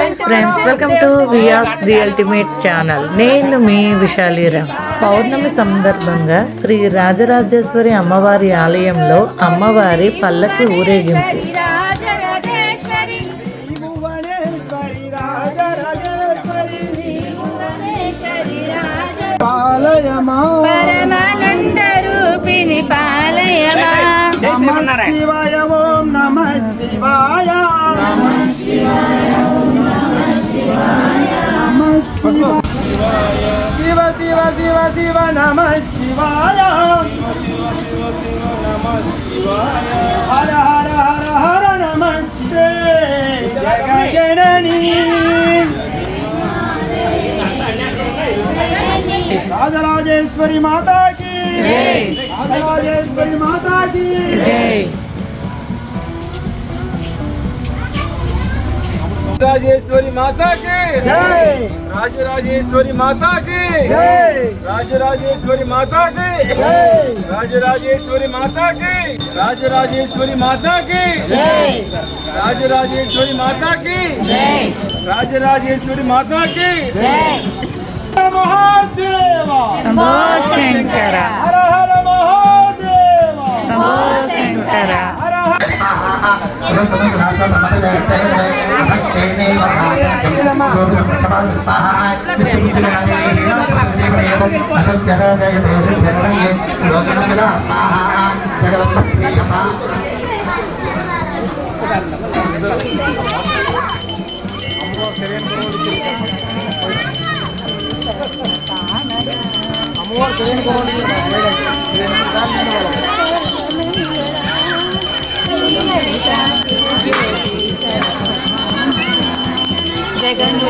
Hi friends welcome to Vyas the ultimate channel నేను మీ విశాలీరా పౌర్ణమి సందర్భంగా శ్రీ రాజరాజేశ్వరి అమ్మవారి ఆలయంలో అమ్మవారి పల్లకి ఊరేగింపు. పరమానంద రూపిణి పాలయమా. శివాయ ఓం నమ శివాయ. నమ శివ శివ శివ శివ నమ శివాయ. హర హర హర హర నమ శివే జగ జననీ రాజరాజేశ్వరి మాతాకి. రాజరాజేశ్వరి మాతాకి. జై. రాజేశ్వరి మాతాకి జై రాజరాజేశ్వరి మాతాకి జై రాజరాజేశ్వరి మాతాకి జై రాజరాజేశ్వరి మాతాకి రాజరాజేశ్వరి మాతాకి జై రాజరాజేశ్వరి మాతాకి రాజరాజేశ్వరి మాతాకి మహాదేవ శంభో శంకర హర హర మహాదేవ శంభో శంకర హర హర సకల కలుగుల జ్యోతుల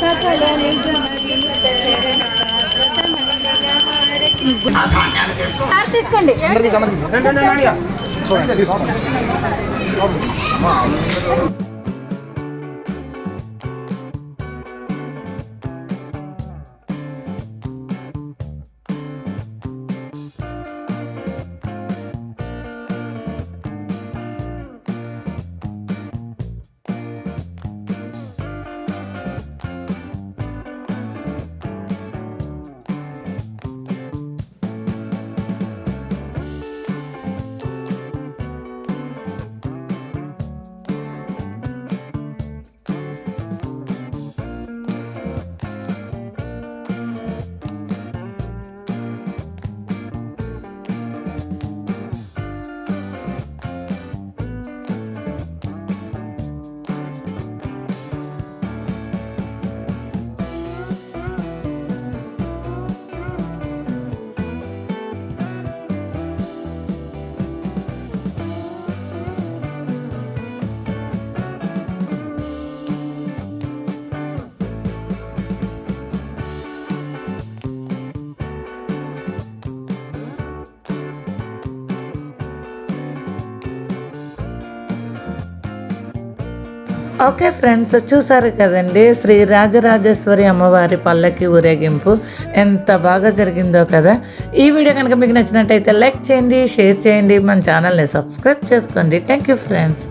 సకల నిగమ వినుత చరణ శాశ్వత మంగళ హారతి హారతి తీసుకోండి. ఓకే ఫ్రెండ్స్ చూసారు కదండి? శ్రీ రాజరాజేశ్వరి అమ్మవారి పల్లకి ఊరేగింపు ఎంత బాగా జరిగిందో కదా? ఈ వీడియో కనుక మీకు నచ్చినట్టయితే లైక్ చేయండి షేర్ చేయండి. మన ఛానల్ని సబ్స్క్రైబ్ చేసుకోండి. Thank you friends